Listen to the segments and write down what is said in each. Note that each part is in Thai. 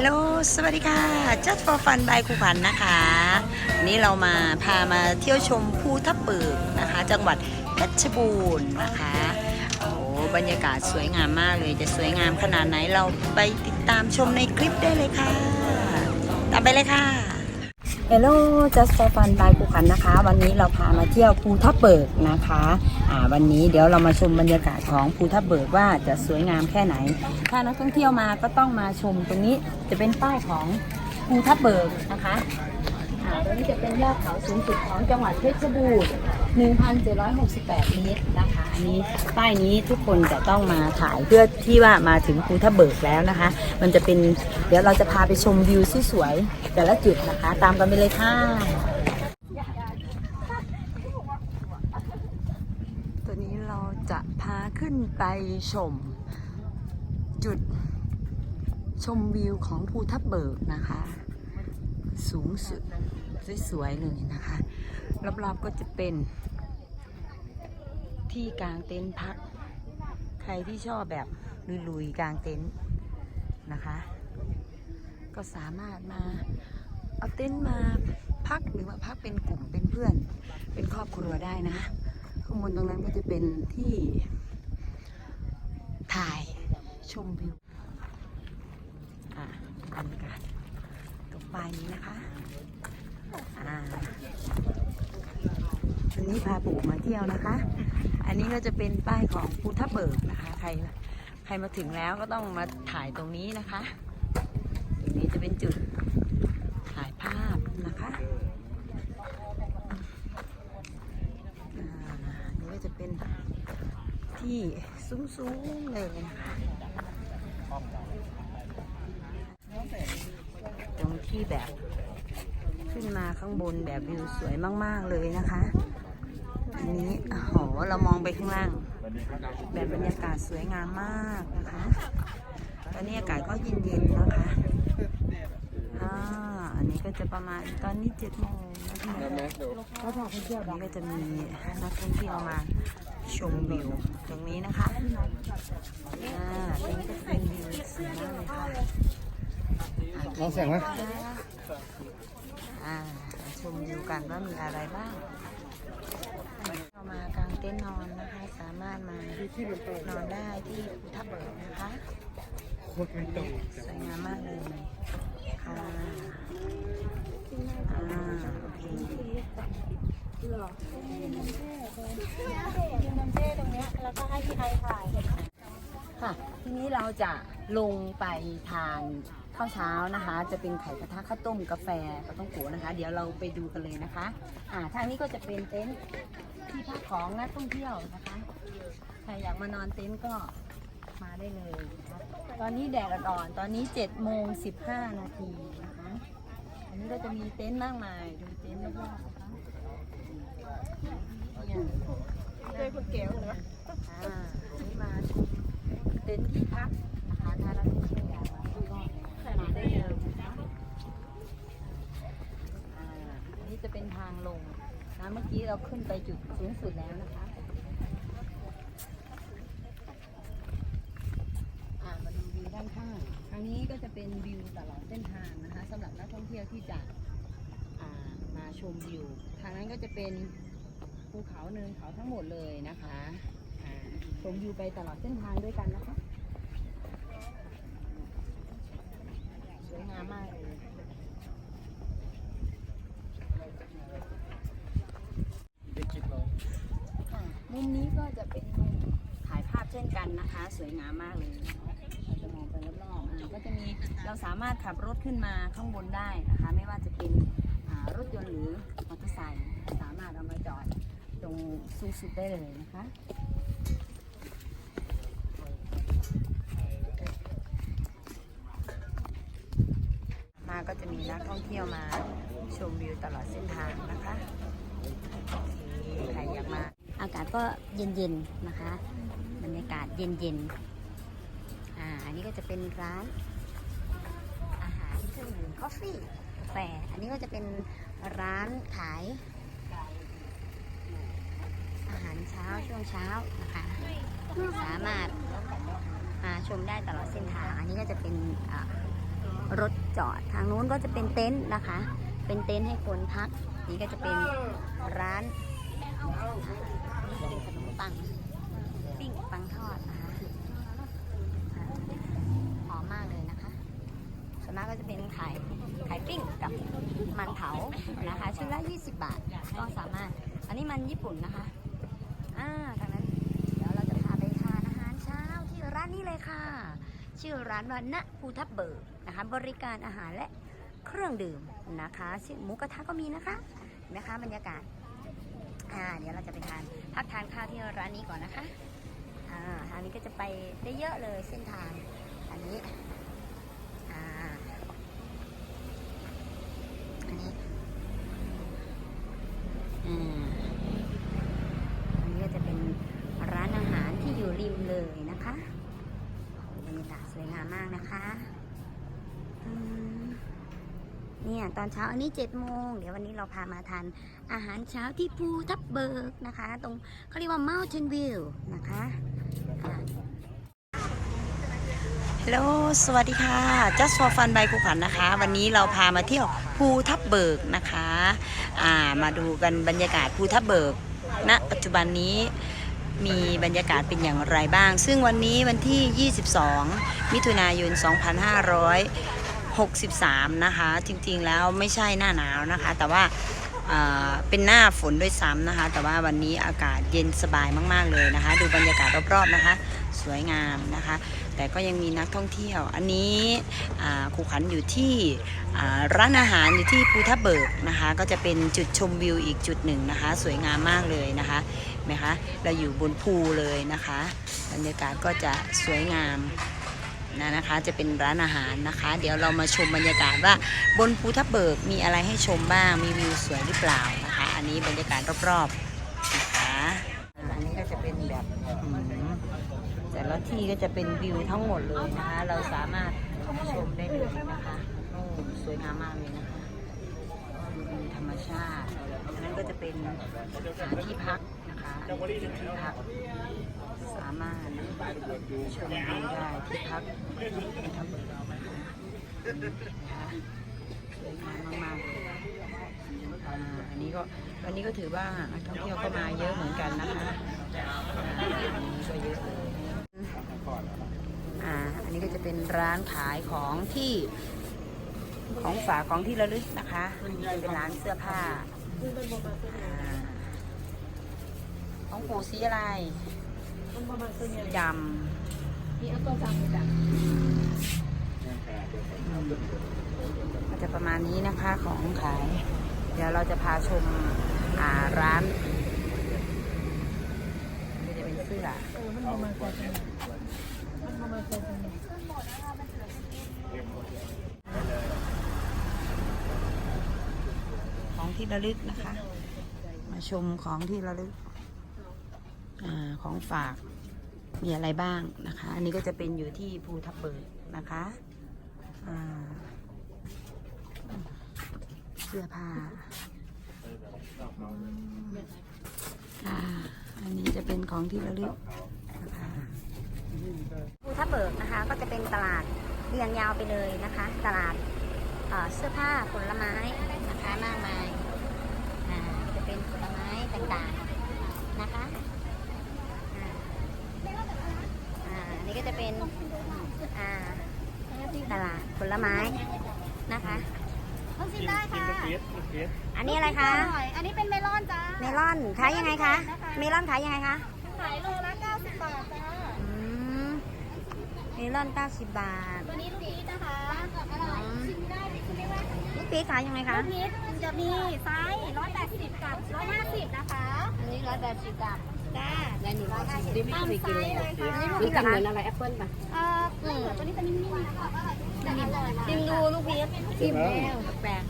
ลโหล สวัสดีค่ะ Just for Fun by ครูพันนะคะวันนี้เรามาพามาเที่ยวชมภูทับเบิกนะคะ จังหวัดเพชรบูรณ์นะคะ โอ้โหบรรยากาศสวยงามมากเลย จะสวยงามขนาดไหนเราไปติดตามชมในคลิปได้เลยค่ะ ตามไปเลยค่ะ Hello Just for Fun by ครูขันนะคะ วันนี้เราพามาเที่ยวภูทับเบิกนะคะอ่าวันนี้เดี๋ยวเรามาชมบรรยากาศของภูทับเบิกว่าจะสวยงามแค่ไหน ถ้านักท่องเที่ยวมาก็ต้องมาชมตรงนี้จะเป็นป้ายของภูทับเบิกนะคะ อ่าตรงนี้จะเป็นยอดเขาสูงสุดของจังหวัดเพชรบูรณ์1,768 เมตรนะคะ อันนี้ป้ายนี้ทุกคนจะต้องมาถ่ายเพื่อที่ว่ามาถึงภูทับเบิกแล้วนะคะ มันจะเป็นเดี๋ยวเราจะพาไปชมวิวสวยๆแต่ละจุดนะคะ ตามกันไปเลยค่ะตัวนี้เราจะพาขึ้นไปชม จุดชมวิวของภูทับเบิกนะคะ สูงสุด สวยๆเลยนะคะ รอบๆก็จะเป็นที่กลางเต็นท์พัก ใครที่ชอบแบบลุยๆกลางเต็นท์นะคะ ก็สามารถมาเอาเต็นท์มาพักหรือว่าพักเป็นกลุ่มเป็นเพื่อน เป็นครอบครัวได้นะข้างบนตรงนั้นก็จะเป็นที่ถ่ายชมวิวอ่าบรรยากาศตรงปลายนี้นะคะ อ่าวั นี้พาปู่มาเที่ยวนะคะ อันนี้ก็จะเป็นป้ายของภูทับเบิกนะคะ ใครใครมาถึงแล้วก็ต้องมาถ่ายตรงนี้นะคะตรงนี้จะเป็นจุดถ่ายภาพนะคะอ่านี่ก็จะเป็นที่สูงๆเลยนะคะตรงที่แบบขึ้นมาข้างบนแบบวิวสวยมาก ๆ เลยนะคะ นี้โอ้โหเรามองไปข้างล่าง แบบบรรยากาศสวยงามมากนะคะตอนนี้อากาศก็เย็นๆนะคะอ่าอันนี้ก็จะประมาณตอนนี้เจ็ดโมงนะคะแล้วท่องเที่ยวนี้ก็จะมีนักท่องเที่ยวมาชมวิวตรงนี้นะคะอ่าตรงนี้ก็จะเป็นวิวสวยมากเลยค่ะลองเสียงไหมอ่าชมวิวกันว่ามีอะไรบ้าง เรามากางเต็นท์นอนนะคะ สามารถมานอนได้ที่ภูทับเบิกนะคะโคตรเป็นตุ่สวยงามมากเลยค่ะอ่าโอเคค่ะ ทีนี้เราจะลงไปทาน ข้าวเช้านะคะ จะเป็นไข่กระทะข้าวต้มกาแฟก็ต้องโกนะคะ เดี๋ยวเราไปดูกันเลยนะคะ อ่าทางนี้ก็จะเป็นเต็นท์ที่พักของนักท่องเที่ยวนะคะใครอยากมานอนเต็นท์ก็มาได้เลยนะคะตอนนี้แดดอ่อนๆตอนนี้7โมง15นาทีนะคะ อันนี้ก็จะมีเต็นท์มากมายดูเต็นท์รอบๆนะคะเนี่ยเจอคนเก๋เหรออ่าอันนี้มาชมเต็นท์ที่พักนะคะถ้าเราที่เชียงใหญ่ก็มาได้เลยนะคะ อันนี้จะเป็นทางลงนะเมื่อกี้เราขึ้นไปจุดสูงสุดแล้วนะคะมาดูวิวด้านข้างทางนี้ก็จะเป็นวิวตลอดเส้นทางนะคะสำหรับนักท่องเที่ยวที่จะามาชมวิว ทางนั้นก็จะเป็นภูเขาเนินเขาทั้งหมดเลยนะคะชมวิวไปตลอดเส้นทางด้วยกันนะคะ สวยงามมากเลยค่ะมุมนี้ก็จะเป็นมุมถ่ายภาพเช่นกันนะคะ สวยงามมากเลยนะคะเราจะมองไปรอบๆอ่าก็จะมีเราสามารถขับรถขึ้นมาข้างบนได้นะคะ ไม่ว่าจะเป็นอ่ารถยนต์หรือมอเตอร์ไซค์สามารถเอามาจอดตรงสูงสุดได้เลยนะคะ มีนักท่องเที่ยวมาชมวิวตลอดเส้นทางนะคะใครอยากมา อากาศก็เย็นๆนะคะ บรรยากาศเย็นๆ อ่า อันนี้ก็จะเป็นร้าน อาหารเครื่องดื่มกาแฟกาแฟ อันนี้ก็จะเป็นร้านขาย อาหารเช้าช่วงเช้านะคะ สามารถมาชมได้ตลอดเส้นทาง อันนี้ก็จะเป็นอ่า รถจอด ทางนู้นก็จะเป็นเต็นท์นะคะ เป็นเต็นท์ให้คนพัก นี่ก็จะเป็นร้านเป็นขนมปัง ปิ้งปังทอดนะคะหอมมากเลยนะคะส่วนมากก็จะเป็นไข่ไข่ปิ้งกับมันเผานะคะชิ้นละ 20 บาทก็สามารถ อันนี้มันญี่ปุ่นนะคะอ่าทางนั้นเดี๋ยวเราจะพาไปทานอาหารเช้าที่ร้านนี้เลยค่ะ ชื่อร้านว่าณภูทับเบิก นะคะบริการอาหารและเครื่องดื่มนะคะซึ่งหมูกระทะก็มีนะคะเห็นไหมคะบรรยากาศอ่าเดี๋ยวเราจะไปทานพักทานข้าวที่ร้านนี้ก่อนนะคะอ่าทางนี้ก็จะไปได้เยอะเลยเส้นทางอันนี้ อ่า อันนี้ อ่า อันนี้ก็จะเป็นร้านอาหารที่อยู่ริมเลยนะคะบรรยากาศสวยงามมากนะคะอืมเนี่ย ตอนเช้าอันนี้7จ็ดโมงเดี๋ยววันนี้เราพามาทานอาหารเช้าที่ภูทับเบิกนะคะ ตรงเขาเรียกว่า Mountain View นะคะฮัลโหลสวัสดีค่ะ Just for Fun by ครูขวัญนะคะ วันนี้เราพามาเที่ยวภูทับเบิกนะคะอ่ามาดูกันบรรยากาศภูทับเบิกณปัจจุบันนี้มีบรรยากาศเป็นอย่างไรบ้าง ซึ่งวันนี้วันที่ 22 มิถุนายน 63 นะคะ จริงๆแล้วไม่ใช่หน้าหนาวนะคะ แต่ว่าเป็นหน้าฝนด้วยซ้ำนะคะ แต่ว่าวันนี้อากาศเย็นสบายมากๆเลยนะคะ ดูบรรยากาศรอบๆนะคะ สวยงามนะคะ แต่ก็ยังมีนักท่องเที่ยว อันนี้ครูขันอยู่ที่ร้านอาหารอยู่ที่ภูทับเบิกนะคะ ก็จะเป็นจุดชมวิวอีกจุดหนึ่งนะคะ สวยงามมากเลยนะคะนไหมคะเราอยู่บนภูเลยนะคะ บรรยากาศก็จะสวยงาม นะนะคะ จะเป็นร้านอาหารนะคะ เดี๋ยวเรามาชมบรรยากาศว่าบนภูทับเบิกมีอะไรให้ชมบ้าง มีวิวสวยหรือเปล่านะคะ อันนี้บรรยากาศรอบๆนะคะอันนี้ก็จะเป็นแบบแต่ละที่ก็จะเป็นวิวทั้งหมดเลยนะคะ เราสามารถชมได้เลยนะคะโอ้สวยงามมากเลยนะคะธรรมชาติอันนั้นก็จะเป็นหานที่พักนะคะที่พัก สามารถชมวิวได้ที่พักทำนะคะสวยงามมากๆอ่าอันนี้ก็วันนี้ก็ถือว่านักท่องเที่ยวก็มาเยอะเหมือนกันนะคะอ่าอันนี้ก็เยอะเลยอ่าอันนี้ก็จะเป็นร้านขายของที่ของฝากของที่ระลึกนะคะอันนี้จะเป็นร้านเสื้อผ้าอ่าของปู่สีอะไร สีดำก็จะประมาณนี้นะคะของขาย เดี๋ยวเราจะพาชมาร้านนี่จะเป็นเสื้อของที่ระลึกนะคะ มาชมของที่ระลึก อของฝากมีอะไรบ้างนะคะ อันนี้ก็จะเป็นอยู่ที่ภูทับเบิกนะคะเสื้อผ้าอันนี้จะเป็นของที่ระลึกนะคะภูทับเบิกนะคะก็จะเป็นตลาดเรียงยาวไปเลยนะคะ ตลาดเสื้อผ้าผลไม้นะคะมากมายอ่าจะเป็นผลไม้ต่างๆนะคะอ่าอ่าอันนี้ก็จะเป็นอ่า ตลาดผลไม้นะคะต้องชิมได้ค่ะ อันนี้อะไรคะอร่อยอันนี้เป็นเมลอนจ้า เมลอนขายยังไงคะ เมลอนขายยังไงคะ ขายโลละ90 บาทจ้าอืมเมลอน90 บาท ตัวนี้ลูกพีชนะคะอร่อยชิมได้ชิมไม่ว่าลูกปี๊ขายยังไงคะ ลูกพีชจะมีไซส์180 กับ 150 นะคะ อันนี้ร้อยแปดสิบบาท จ้าได้หนึ่งร้อยห้าสิบตามไซส์เลยค่ะลูกกินเหมือนอะไรแอปเปิ้ลป่ะเอ่อเปลือกตัวนี้จะนิ่มๆจะอร่อยชิมดูลูกพีชชิมแล้วแปลก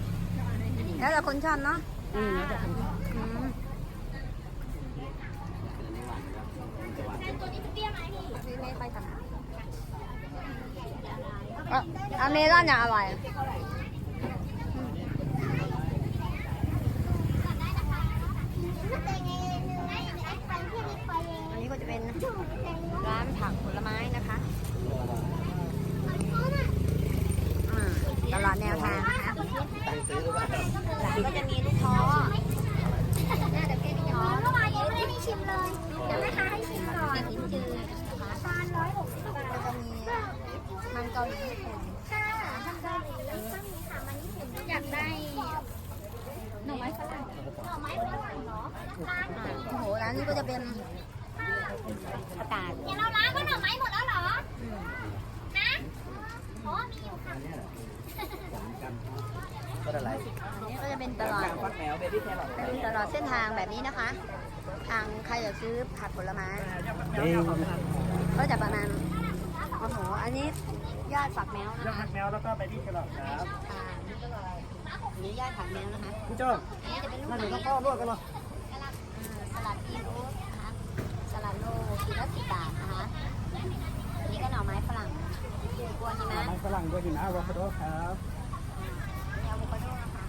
แล้วแต่คนชอบเนาะอืมแล้วแต่คนชอบอื ป็นร้านผักผลไม้นะคะตลอดแนวทางนะคะหลัก็จะมีลูกท้อหน้าตะเกียบลูกท้อเมื่อวางไม้ชิมเลยเดี๋ยวม่ค้าให้ชิมก่อนกินจืดนะคะตอนร้อยหกสิบบาทจะมีมันเกาหลีญี่ปุ่นค่ะมันเกาหลีแล้วก็มีค่ะมันญี่ปุ่นอยากได้หน่อไม้ฝรั่งหน่อไม้ฝรั่งเนาะร้านโอ้โหร้านนี้ก็จะเป็น ประกาศเดี๋ยวเราล้างก็หน่อไม้หมดแล้วเหรอ นะอ๋อมีอยู่ค่ะก็อะไรอันนี้ก็จะเป็นตลอดเป็นตลอดเส้นทางแบบนี้นะคะ ทางใครอยากซื้อผักผลไม้ก็จะประมาณโอ้โหอันนี้ยอดฝักแมวนะแล้วคะหักแมวแล้วก็ไปที่แครอทครับอันนี้ยอดฝักแมวนะคะพี่โจ้อันนี้จะเป็นลูกนั่นไหหนนูต้องพ่อรวดกันเหรอสลัดอีโรสนะคะสลัดโลกิโลสิบบาทนะคะอันนี้ก็หน่อไม้ฝรั่ง กวนหิมะมันฝรั่งด้วยหิมะอะโวคาโดครับมีอะโวคาโดนะคะ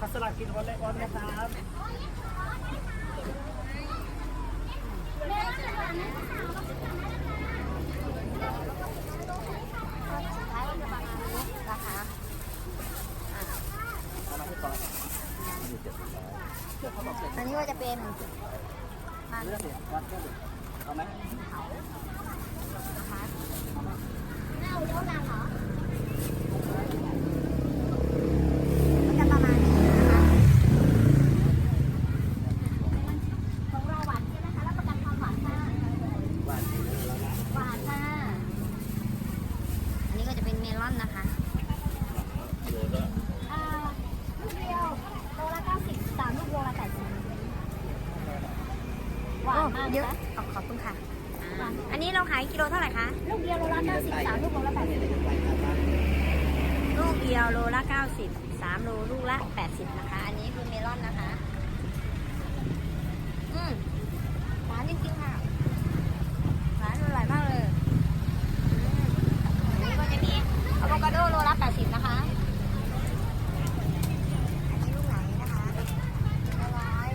ผักสลัดกินวันเล็กวันนะครับสุดท้ายก็จะประมาณนี้นะคะอะอันนี้ก็จะเป็นเลือกเด็ดวัดก็เด็ดเอาไหม เอาเดี๋ยวล้างเหรอ ก็จะประมาณนี้นะคะ ของเราหวานใช่ไหมคะรับประกันความหวานค่ะ หวานดีเลยแล้วนะ หวานค่ะ อันนี้ก็จะเป็นเมลอนนะคะ อ่าลูกเดียวโลละ90สามลูกโลละ80หวานมาก เยอะ นะ ขอบขอบคุณค่ะอ่าอันนี้เราขายกิโลเท่าไหร่คะ ลูกเดียวโลละ90สามลูกโลละ80ลูกเดียวโลละ90 3โลลูกละ80นะคะ อันนี้คือเมลอนนะคะ อืมหวานจริงๆค่ะหวานอร่อยมากเลยอืมอันนี้ก็จะมีอะโวคาโดโลละ 80 นะคะ อันนี้ลูกไหนนะคะละร้อย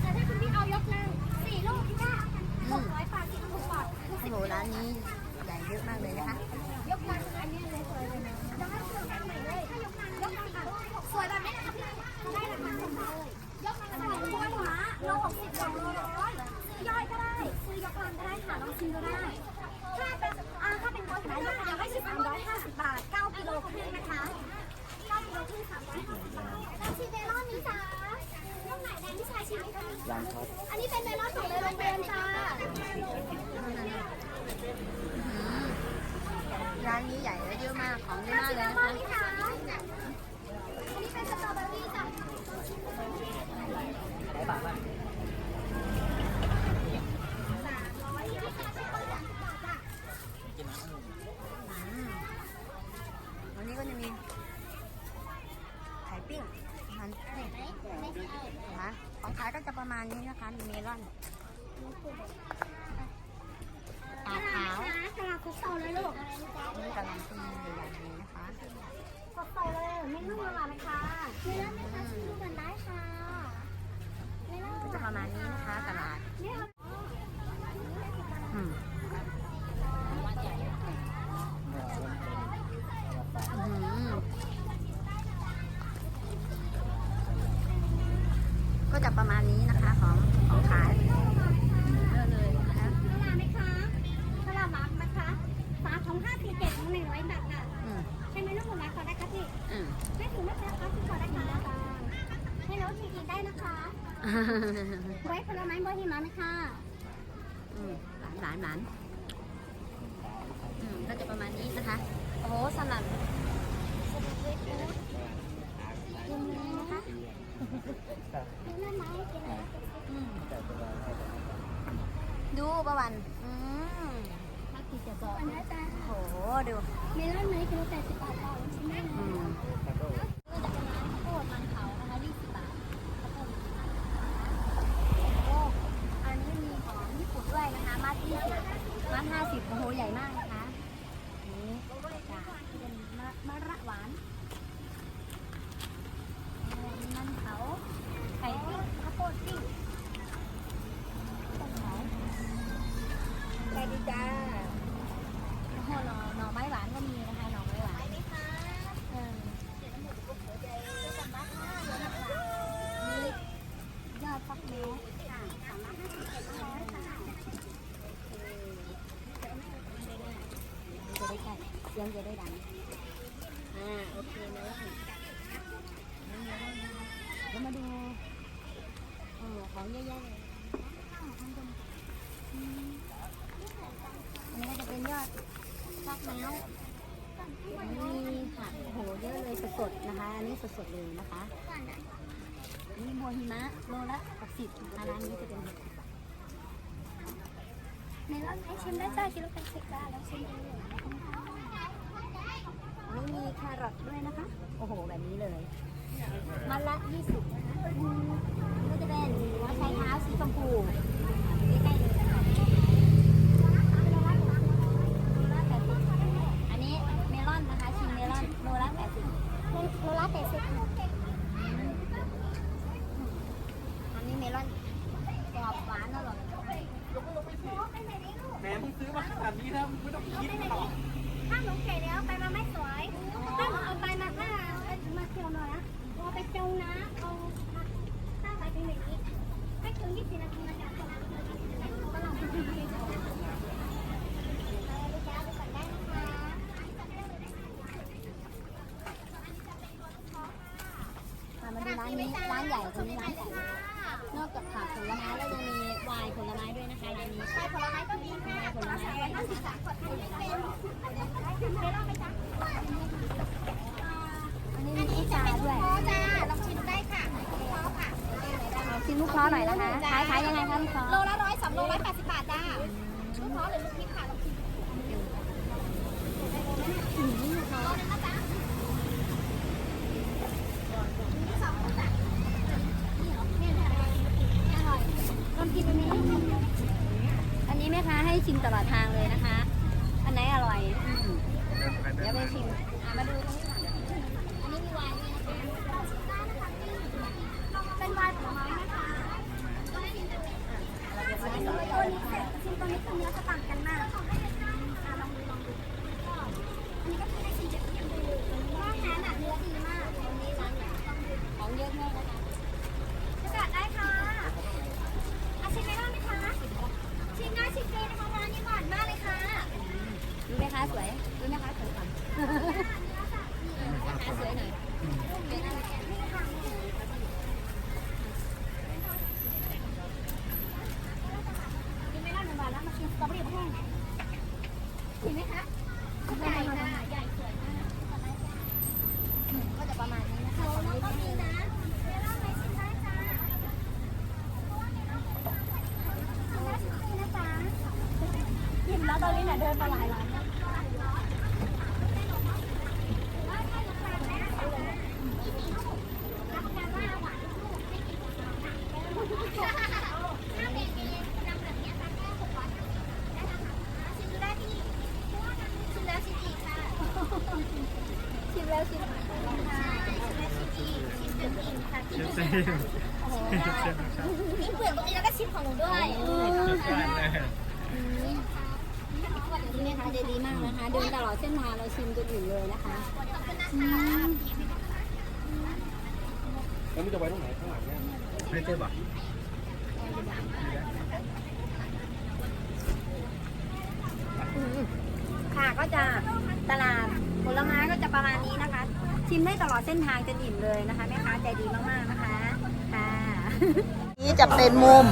แต่ถ้าคุณพี่เอายกหนึ่งสี่ลูกค่ะ อืม 600บาทที่ถูกกว่า โอ้โหร้านนี้ใหญ่เยอะมากเลยนะคะ ยกลังอันนี้เลยสวยเลยนะจะให้เลือกอันไหนเลยถ้ายกลังยกลังค่ะสวยแบบนี้นะคะพี่ได้ราคาเท่าไหร่ยกลังอะไรกล้วยหวาโลหกสิบสองโลร้อยซื้อย่อยก็ได้ ซื้อยกลังก็ได้ค่ะลองชิมก็ได้ ถ้าเป็นอ่าถ้าเป็นกล้วยหวายกลังให้สิบสามร้อยห้าสิบบาทเก้ากิโลครึ่งนะคะเก้ากิโลครึ่งสามร้อยห้าสิบบาทแล้วชิมเมลอนนี้จ้าลูกไหนแดงที่ชายชิมไหมคะ ยังครับ อันนี้เป็นเมลอนของเลยโรงเรียนจ้า ร้านนี้ใหญ่และเยอะมาก ของเยอะมากเลย ม นะ อน คะ นี่ค่ะอันนี้เป็นสตรอเบอรี่จ้ะ ได้บาทป่ะ อืมวันนี้ก็จะมีไข่ปิ้ง มันปิ้งนะคะของขายก็จะประมานี้เมลอนตาขาว กะลาคุกเตาเลยลูก นี่กำลังปีใหญ่ๆเลยนะคะ คุกเตาเลยไม่นุ่มละลายไหมคะไม่นุ่มไหมคะชิมดูกันได้ค่ะไม่นุ่ม ก็จะประมาณนี้นะคะตลาด ไม่เอา อืมอื้อหือ ก็จะประมาณนี้นะคะของของขายเยอะเลยนะคะละลายไหมคะกะลาบักนะคะสามของห้าสี่เจ็ดของหนึ่งร้อยบาทค่ะอืมใช่ไหมลูกหมูนะขอได้ค่ะพี่อืมไม่ถึงนะคะคะขอได้ค่ะให้น้องทีกินได้นะคะไว้ผลไม้บัวหิมะไหมคะอืมหลานหลานหลานอืมก็จะประมาณนี้นะคะ โอ้โหสลัด กินเลยนะคะกินได้ไหมกินเลยอืมดูประวันอืมถ้ากินจะบอกนะจ๊ะโอ้โหดูเมลอนเนยกิโลแปดสิบบาทต่อชิ้นได้เลอืย ม ก็จะเป็นร้านข้าวโพดมันเขานะคะยี่สิบบาทข้าวโพดโอ้อันนี้มีของญี่ปุ่นด้วยนะคะ มาที่สิบ ร้านห้าสิบโอ้โห ใหญ่มากนะคะ อันนี้จ้ะเป็นมะมะระหวานเอ่อมีมันเขาไข่ปิ้งข้าวโพดปิ้งต้นเขา สวัสดีจ้า โอ้โหหน่อหน่อไม้หวานก็มีนะคะหน่อไม้หวานไหมคะเออมียอดฟักแมวค่ะสามร้อยห้าสิบเจ็ดร้อยค่ะได้ใกล้เสียงจะได้ดัง อ่า โอเคเลยมาดูอของเยอะแยะเลยอันนี้ก็จะเป็นยอดฟักแมวมีผักโหเยอะเลยสดๆนะคะ อันนี้สดๆเลยนะคะ อันนี้บัวหิมะโลละ60นะคะร้านนี้จะเป็นในรอบให้ชิมได้จ้าคิดว่าเป็นสิบจ้าแล้วชิมเองอันนี้มีแครอทด้วยนะคะ โอ้โห แบบนี้เลยมันละ 20นะคะอืมก็จะเป็นหัวไชเท้าสีชมพูใกล้ๆเลยนะคะอันนี้เมลอนนะคะ ชิมเมลอนโลละ80 โลละแปดสิบ อันนี้เมลอนกรอบหวานอร่อย แหมมึงซื้อมาขนาดนี้แล้วมึงไม่ต้องคิดหรอก ถ้าหนูเก๋เดี๋ยวไปมาไม่สวย ถ้าหนูเอาไปมาถ้ามาเที่ยวหน่อยนะเอาไปเจียวนะเอาถ้าไปเป็นอย่างนี้ไม่ถึงยี่สิบนาทีมันจะตกก็ลองดูดีๆลูกค้าไปก่อนได้นะคะ ค่ะมาดูร้า นี้ร้านใหญ่ตรงนี้ร้านใหญ่นอกจากผักผลไม้แล้วยังมีวน์ผลไม้ด้วยนะคะร้านนี้ไปผลไม้ก็มีค่ะผลไม้ร้อยห้าสิบบาทขวดไทยไม่เป็นไม่ต้องไปจ้ะอันนี้มีนนี้พุจะทราเป็นด้วยจ้าลองชิมได้ค่ะชิมลูกค้อหน่อยนะคะขายขายยังไงคะลูกค้อโลละร้อยสองโลร้อยแปดสิบบาทจ้าลูกค้อหรือลูกพริกค่ะลองชิมโลนึงนะจ๊ะสองจ้ะนี่เหรอเนี่ยค่ะอร่อยลองกินอันนี้ อันนี้แม่ค้าให้ ชิมตลอดทางเลยนะคะ อันไหนอร่อยอืมเดี๋ยวไปชิมอะมาดูตรงนี้ก่อนอันนี้มีไวน์ด้วยนะคะ เป็นไวน์ผลไม้นะคะตัวนี้ตัวนี้ชิมตัวนี้คือเนื้อจะต่างกันมากอะลองดูลองดูอันนี้ก็คือได้ชิมเจ็ดชิมดูว่าแท้น่ะเนื้อดีมากตรงนี้ร้านไหนลองดู ของเยอะมากนะคะ สกัดได้ค่ะอาชิมไม่ได้ไหมคะ ชิมได้ชิมฟรีนะคะร้านนี้หวานมากเลยค่ะ ดูแม่ ค้าสวยดูแม่ค้าสวยก่อนแม่ค้าสวยหน่อยเดี๋ยวนะ นี่ค่ะกินไม่ได้หนึ่งบาทแล้วมาชิมสตรอเบอรี่แห้งชิมไหมคะใหญ่ค่ะ ใหญ่สวยมาก ก็จะประมาณนี้นะคะ โล ของ ละ เล็ก ก็ นิด มี นึง นะเมลอนไม่ชิมได้จ้าชิมได้ชิมฟรีนะจ๊ะชิมแล้วตอนนี้เนี่ยเดินมาหลายร้านแล้วรับประกันว่าหวานลูกไม่กินของเราหนักถ้าเป็นเมนูนำแบบนี้ค่ะแค่หกร้อยห้าสิบได้นะคะชิมดูได้ที่ชิมแล้วชิมอีกค่ะ ชิมแล้วชิมอีก ชิมแล้วชิมอีกชิมจนอิ่มค่ะชิ มจนอิ่มค่ะโอ้โหได้มีเปลือกตรงนี้แล้วก็ชิมของหนูด้วยนี่แม่ค้าใจดีมากนะคะ เดินตลอดเส้นทางเราชิมจนอิ่มเลยนะคะแล้วมึงจะไว้ตรงไหนข้างหลังเนี่ยไม่เจ็บอะค่ะก็จะตลาดผลไม้ก็จะประมาณนี้นะคะ ชิมได้ตลอดเส้นทางจนอิ่มเลยนะคะแม่ค้าใจดีมากๆนะคะค่ะ นี่จะเป็นมุม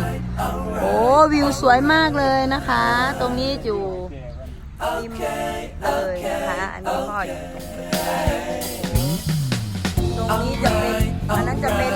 โอ้วิวสวยมากเลยนะคะ ตรงนี้อยู่ริมเลยนะคะอันนี้ก็อยู่ตรงนี้จะเป็นอันนั้นจะเป็น